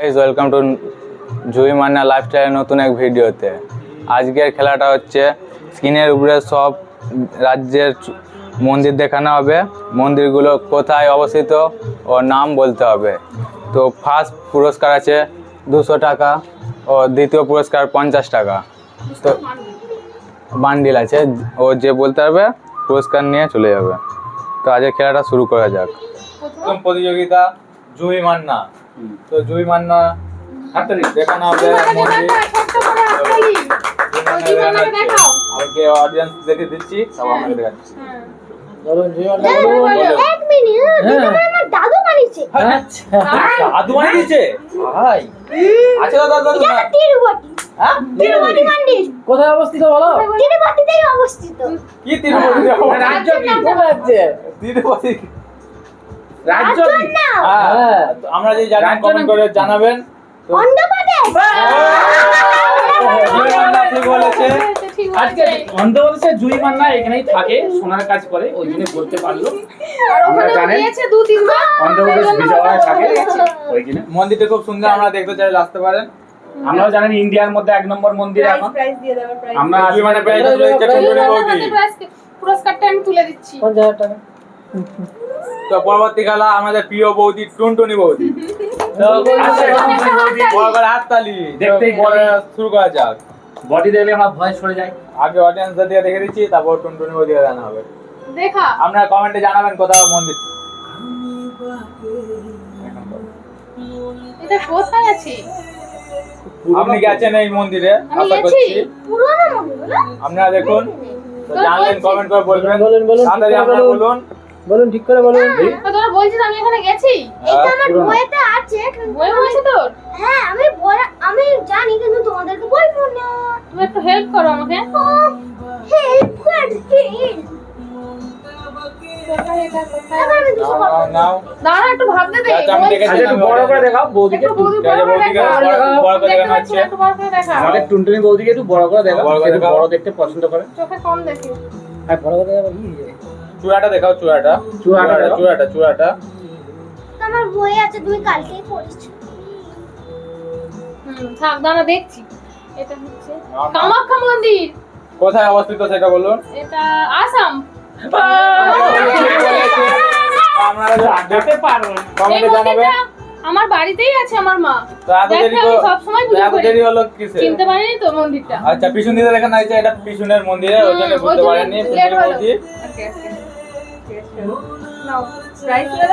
Guys welcome to Jui Manna লাইফস্টাইলের নতুন এক ভিডিওতে। আজকের খেলাটা হচ্ছে স্ক্রিনের উপরে সব রাজ্যের মন্দির দেখানো হবে। মন্দিরগুলো কোথায় অবস্থিত ও নাম বলতে হবে। তো ফার্স্ট পুরস্কার আছে দুশো টাকা ও দ্বিতীয় পুরস্কার পঞ্চাশ টাকা। তো বান্ডিল আছে। ও যে বলতে পারবে, পুরস্কার নিয়ে চলে যাবে। তো আজকের খেলাটা শুরু করা যাক। প্রথম প্রতিযোগিতা জুই মান্না তো জুই মান্না দেখানো হবে মন্দির আমাকে অডিয়েন্স দেখে দিচ্ছি সব আমাকে দেখাচ্ছি। আমার দাদু বানিয়েছে। মানে ভাই। আচ্ছা দাদা দাদা তিরুপতি। হ্যাঁ? তিরুপতি মন্দির। কোথায় অবস্থিত বলো? তিরুপতিতেই অবস্থিত। কি তিরুপতি? রাজ্য কি? রাজ্যে তিরুপতি। রাজ্য কি? না। হ্যাঁ। হ্যাঁ। তো আমরা যে জানেন কমেন্ট করে জানাবেন তো অন্ধ্রপ্রদেশ। জুই মান্না ঠিক বলেছে? আজকে অন্ধ্রপ্রদেশে জুই মান্না এখানেই থাকে সোনার কাজ করে ওই জন্য বলতে পারল। আমরা জানেন অন্ধ্রপ্রদেশ বিজয়ওয়াড়ায় থাকে ওই জন্য। মন্দিরটা খুব সুন্দর আমরা দেখতে চাই আসতে পারেন। আমরাও জানেন ইন্ডিয়ার মধ্যে এক নম্বর মন্দির এখন। আমরা জুই মান্না প্রাইজ তুলে দিচ্ছে পুরস্কারটা আমি তুলে দিচ্ছি। পঞ্চাশ হাজার টাকা। তো পরবর্তী খেলা আমাদের প্রিয় বৌদি টুনটুনি বৌদি। হাততালি। দেখতেই দেখতেই শুরু করা যাক। বডি দেখলে আমরা ভয় সরে যাই আগে অডিয়েন্স দিয়ে দেখে দিচ্ছি তারপর টুনটুনি বৌদি জানা হবে। দেখা। আপনারা কমেন্টে জানাবেন কোথাও মন্দির। এটা কোথায় আছে? আপনি গেছেন এই মন্দিরে আশা করছি। আপনারা দেখুন জানলেন কমেন্ট করে বলবেন। বলুন, বলুন, করে বলুন। ঠিক করে বলুন। তো তোরা বলছিস আমি এখানে গেছি? এটা হ্যাঁ, আমার বইতে আছে বই হয়েছে তোর? হ্যাঁ আমি বই- আমি জানি কিন্তু তোমাদেরকে বলব না। তুমি একটু হেল্প করো আমাকে। হেল্প নাও দাঁড়া একটু ভাবতে দে আচ্ছা, আমি বই- একটু বড় করে দেখাও বৌদিকে করে করে করে আমাদের টুনটুনি বৌদিকে একটু বড় করে দেখাও বড় করে দেখতে পছন্দ করে। চোখে কম দেখি। হ্যাঁ বড় করে দেখাও কি? চূড়াটা দেখাও চূড়াটা। চূড়াটা। চূড়াটা চূড়াটা আমার বই আছে তুমি কালকেই পড়েছো। হুম থাক দাঁড়া দেখছি। এটা হচ্ছে না, না। কামাখ্যা মন্দির। কোথায় অবস্থিত সেটা বলুন? এটা আসাম। আমার বাড়িতেই আছে আমার মা। দেরি হলো কিসে চিনতে পারিনি তো মন্দিরটা। আচ্ছা পিছন দিকে দেখা নাই যে এটা পিছনের মন্দিরে বুঝতে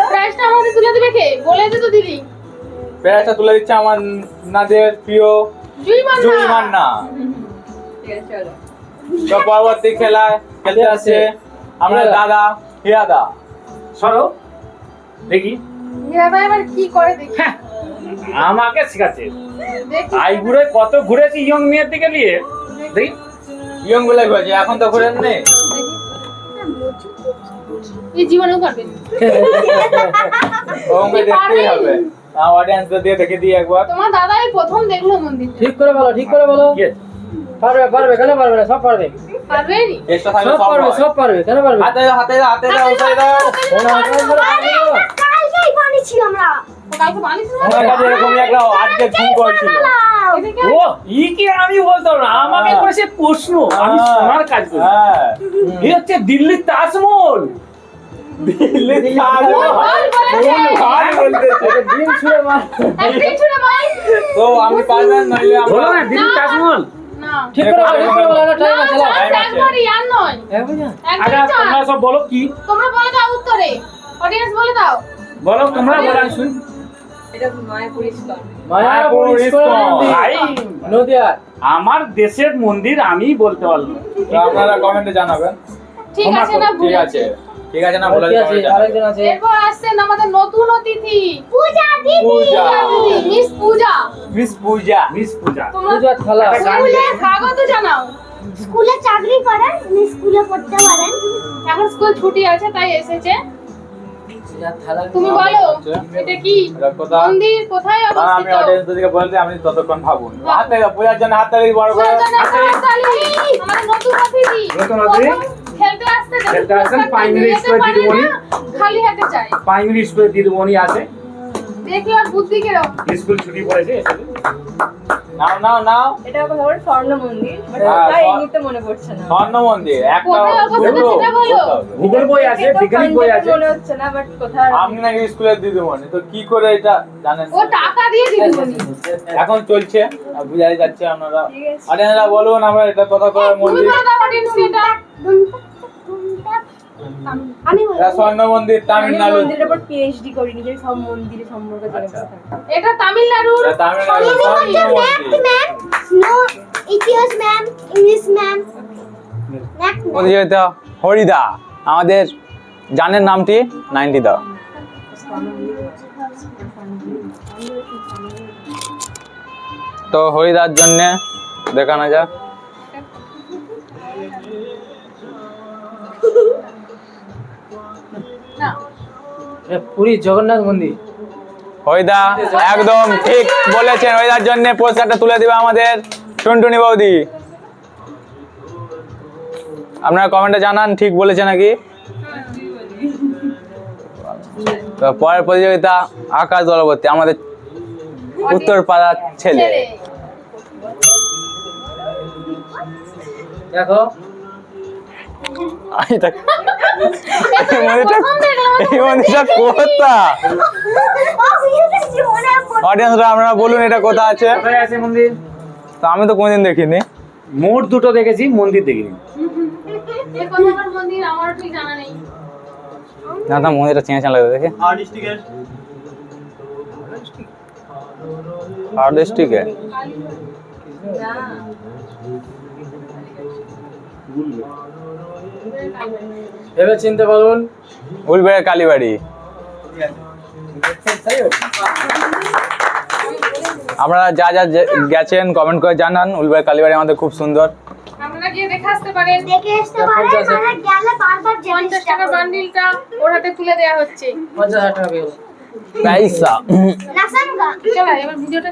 প্রাইসটা আমাদের তুলে দিবে কে? বলে দে তো দিদি। প্রাইজটা তুলে দিচ্ছে আমার নাদের প্রিয় জুই মান্না জুই পরবর্তী খেলা খেলতে আছে আমরা দাদা হিয়াদা। সরো দেখি। দাদা এবার কি করে দেখি? হ্যাঁ, আমাকে শিখাচ্ছে। দেখি। আইগুড়ে কত ঘুরেছি ইয়ং মেয়ের দিকে নিয়ে। দেখি। ইয়ংগুলো ঘুরেছে এখন তো ঘুরেন নেই দেখি এই জীবনেও পারবে ওকে দেখতেই হবে? অডিয়েন্স দিয়ে দেখে দিই একবার। তোমার দাদা এই প্রথম দেখল মন্দির ঠিক করে বলো ঠিক করে বলো। পারবে পারবে কেন পারবে না? সব পারবে। পারবে নি সব পারবে সব পারবে কেন পারবে? হাতে হাতে দাও, হাতে? আমরা। কালকে একটা আজকে ঘুম করছিল। ও ই কি আমি বলতাম না। আমাকে হ্যাঁ। করেছে প্রশ্ন আমি হ্যাঁ। সোনার কাজ করি। হ্যাঁ। এই হচ্ছে দিল্লির তাজমহল। তো আমি পারবেন নইলে আমরা না তাজমহল। ঠিক করে ঠিক করে বলো টাইম আছে না, লাও। just একবারই, আর নয়। আচ্ছা তোমরা সব বলো কি? তোমরা বলে দাও উত্তরে। অডিয়েন্স বলে দাও। বলো তোমরা বলো আমি শুনি মায়াপুর মায়াপুর ইস্কন ইস্কন। ভাই নদিয়া আমার দেশের মন্দির আমি বলতে পারলাম আপনারা কমেন্টে জানাবেন। ঠিক আছে না ঠিক আছে। ঠিক আছে না বলে দিতে আরেকজন আছে। এরপর আসছেন আমাদের নতুন অতিথি। পূজা দিদি। Puja. Miss Puja. Miss Puja miss Puja. একটা গান স্কুলে স্বাগত জানাও। স্কুলে চাকরি করেন তুমি স্কুলে পড়তে পারেন। এখন স্কুল ছুটি আছে তাই এসেছে। তুমি বলো এটা কি? মন্দির কোথায় আর আমি অবস্থিত বলতে আপনি ততক্ষণ ভাবুন হাতে পূজার জন্য হাত বড় করে। আমাদের অতিথি। নতুন অতিথি? খেলতে দিদিমণি। খালি হাতে প্রাইমারি দিদিমণি আছে। দেখি বুদ্ধি স্কুল ছুটি পড়েছে নাও নাও নাও। এটা স্বর্ণ মন্দির বাট হ্যাঁ, কোথায় এই স্বর্ণ- মুহূর্তে মনে পড়ছে না। স্বর্ণ মন্দির একটা কোথায় অবস্থিত বলব? সেটা বলো। বলতে হবে। ভূগোল বই আছে দেখে বই আছে। মনে হচ্ছে না বাট কোথায়? আপনি নাকি স্কুলের দিদিমণি তো কি করে এটা জানেন? ও টাকা দিয়ে দিদিমণি এখন চলছে বুঝাই যাচ্ছে আপনারা। আরে বলুন আমরা এটা কথা করে তুমি মন্দির স্বর্ণ মন্দির তামিলনাড়ু। মন্দিরের উপর পিএইচডি করি নিজের সব মন্দিরে সম্পর্কে আচ্ছা। এটা তামিলনাড়ুর তামিলনাড়ু স্বর্ণ মন্দির ম্যাম নো ইতিহাস ম্যাম ইংলিশ ম্যাম প্রতিযোগিতা হরিদা। আমাদের জানের নামটি নাইনটি দাও। তো হরিদার জন্য দেখানো যাক। পুরী জগন্নাথ মন্দির। হরিদা একদম ঠিক বলেছেন হরিদার জন্য পুরস্কারটা তুলে দিবে আমাদের টুনটুনি বৌদি। আপনারা কমেন্টে জানান ঠিক বলেছে নাকি? তো পরের প্রতিযোগিতা আকাশ দলবর্তী আমাদের উত্তর পাড়ার ছেলে। দেখো। এটা এই মন্দিরটা কোথা? অডিয়েন্সরা আপনারা বলুন এটা কোথা আছে। কোথায় আছে মন্দির? তো আমি তো কোনোদিন দেখিনি। মোট দুটো দেখেছি মন্দির দেখিনি। এ কোথাকার মন্দির? আমারও ঠিক জানা নেই। না তো মন্দিরটা চেঁচা চেঁচা লাগে দেখে। আর ডিস্ট্রিক্টে ভেবে চিনতে পারুন। উলবেড়ে কালীবাড়ি। আপনারা যা যা গেছেন কমেন্ট করে জানান। উলবেড়ে কালীবাড়ি আমাদের খুব সুন্দর। আপনারা গিয়ে দেখে আসতে পারেন দেখে আসতে পারেন মানে গেলে বারবার যেতে পঞ্চাশ ইচ্ছা টাকার করবে। বান্ডিলটা ওর হাতে তুলে দেওয়া হচ্ছে। পঞ্চাশ হাজার টাকা পেয়ে পয়সা নাসাঙ্গা চলো এবার ভিডিওটা